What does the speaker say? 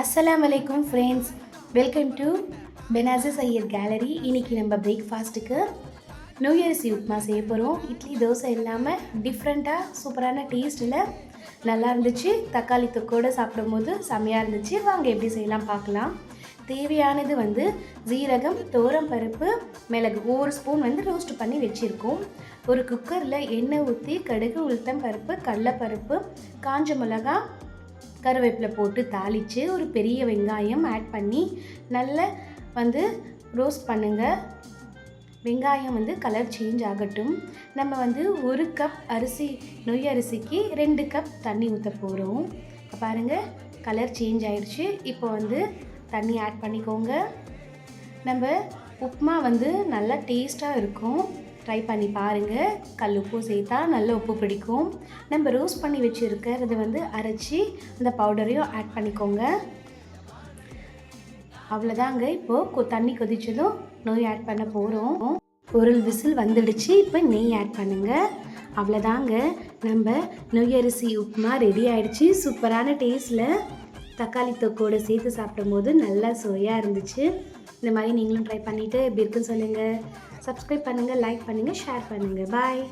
அஸ்ஸலாமு வலைக்கும் friends welcome to பெனாசஸ் Iyer gallery இன்னைக்கு நம்ம பிரேக்ஃபாஸ்ட்டுக்கு நோயரிசி உப்புமா செய்ய போகிறோம் இட்லி தோசை இல்லாமல் டிஃப்ரெண்ட்டாக சூப்பரான டேஸ்ட்டில் நல்லா இருந்துச்சு. தக்காளி தொக்கோடு சாப்பிடும்போது செம்மையாக இருந்துச்சு. வாங்க எப்படி செய்யலாம் பார்க்கலாம். தேவையானது வந்து ஜீரகம் தோரம் பருப்பு மிளகு ஒவ்வொரு ஸ்பூன் வந்து ரோஸ்ட் பண்ணி வச்சுருக்கோம். ஒரு குக்கரில் எண்ணெய் ஊற்றி கடுகு உளுத்தம் பருப்பு கடலப்பருப்பு காஞ்ச மிளகா கருவேப்பிலை போட்டு தாளித்து ஒரு பெரிய வெங்காயம் ஆட் பண்ணி நல்லா வந்து ரோஸ்ட் பண்ணுங்கள் வெங்காயம் வந்து கலர் சேஞ்ச் ஆகட்டும். நம்ம வந்து ஒரு கப் அரிசி நொய் அரிசிக்கு ரெண்டு கப் தண்ணி ஊற்ற போகிறோம் பாருங்கள் கலர் சேஞ்ச் ஆயிடுச்சு. இப்போ வந்து தண்ணி ஆட் பண்ணிக்கோங்க. நம்ம உப்புமா வந்து நல்லா டேஸ்ட்டாக இருக்கும். ட்ரை பண்ணி பாருங்கள் கல் உப்பு சேர்த்தா நல்ல உப்பு பிடிக்கும். நம்ம ரோஸ்ட் பண்ணி வச்சுருக்கிறது வந்து அரைச்சி அந்த பவுடரையும் ஆட் பண்ணிக்கோங்க. அவ்வளோதாங்க இப்போது தண்ணி கொதிச்சதும் நோய் ஆட் பண்ண போகிறோம் ஒரு விசில் வந்துடுச்சு. இப்போ நெய் ஆட் பண்ணுங்கள் அவ்வளோதாங்க நம்ம நொய்யரிசி உப்புமா ரெடி ஆகிடுச்சு சூப்பரான டேஸ்ட்டில் தக்காளி தொக்கோடு சேர்த்து சாப்பிடும்போது நல்லா சுவையாக இருந்துச்சு. இந்த மாதிரி நீங்களும் ட்ரை பண்ணிவிட்டு எப்படி இருக்குன்னு சொல்லுங்கள் சப்ஸ்கிரைப் பண்ணுங்கள் லைக் பண்ணுங்கள் ஷேர் பண்ணுங்கள் பாய்